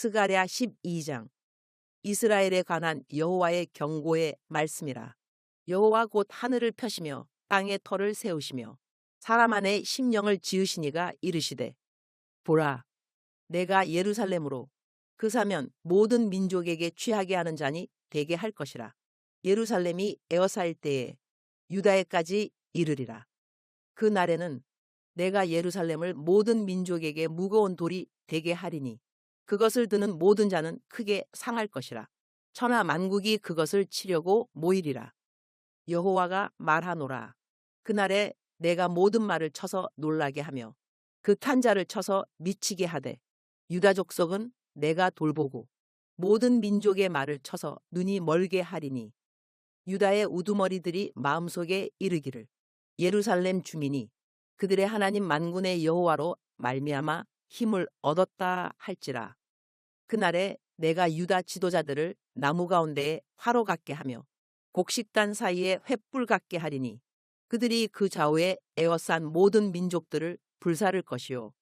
스가랴 12장 이스라엘에 관한 여호와의 경고의 말씀이라. 여호와 곧 하늘을 펴시며 땅에 터를 세우시며 사람 안에 심령을 지으시니가 이르시되 보라 내가 예루살렘으로 그 사면 모든 민족에게 취하게 하는 자니 되게 할 것이라. 예루살렘이 에어사일 때에 유다에까지 이르리라. 그 날에는 내가 예루살렘을 모든 민족에게 무거운 돌이 되게 하리니 그것을 드는 모든 자는 크게 상할 것이라. 천하 만국이 그것을 치려고 모이리라. 여호와가 말하노라. 그날에 내가 모든 말을 쳐서 놀라게 하며 그 탄자를 쳐서 미치게 하되 유다 족속은 내가 돌보고 모든 민족의 말을 쳐서 눈이 멀게 하리니 유다의 우두머리들이 마음속에 이르기를 예루살렘 주민이 그들의 하나님 만군의 여호와로 말미암아 힘을 얻었다 할지라 그날에 내가 유다 지도자들을 나무 가운데에 화로 같게 하며 곡식단 사이에 횃불 같게 하리니 그들이 그 좌우에 에워싼 모든 민족들을 불사를 것이요.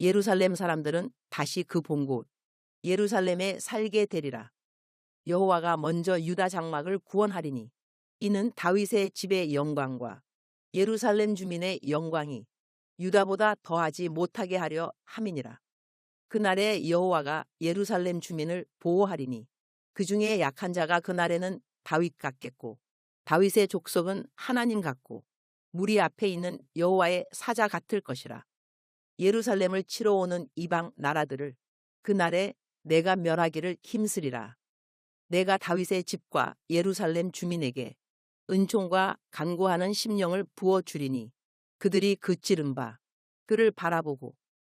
예루살렘 사람들은 다시 그 본곳 예루살렘에 살게 되리라. 여호와가 먼저 유다 장막을 구원하리니 이는 다윗의 집의 영광과 예루살렘 주민의 영광이 유다보다 더하지 못하게 하려 함이니라 그날에 여호와가 예루살렘 주민을 보호하리니 그 중에 약한 자가 그날에는 다윗 같겠고 다윗의 족속은 하나님 같고 무리 앞에 있는 여호와의 사자 같을 것이라. 예루살렘을 치러 오는 이방 나라들을 그날에 내가 멸하기를 힘쓰리라. 내가 다윗의 집과 예루살렘 주민에게 은총과 간구하는 심령을 부어 주리니 그들이 그 찌른 바 그를 바라보고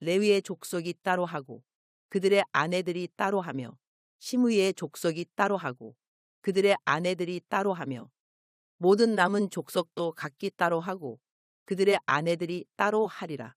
레위의 족속이 따로 하고 그들의 아내들이 따로 하며 시므이의 족속이 따로 하고 그들의 아내들이 따로 하며 모든 남은 족속도 각기 따로 하고 그들의 아내들이 따로 하리라.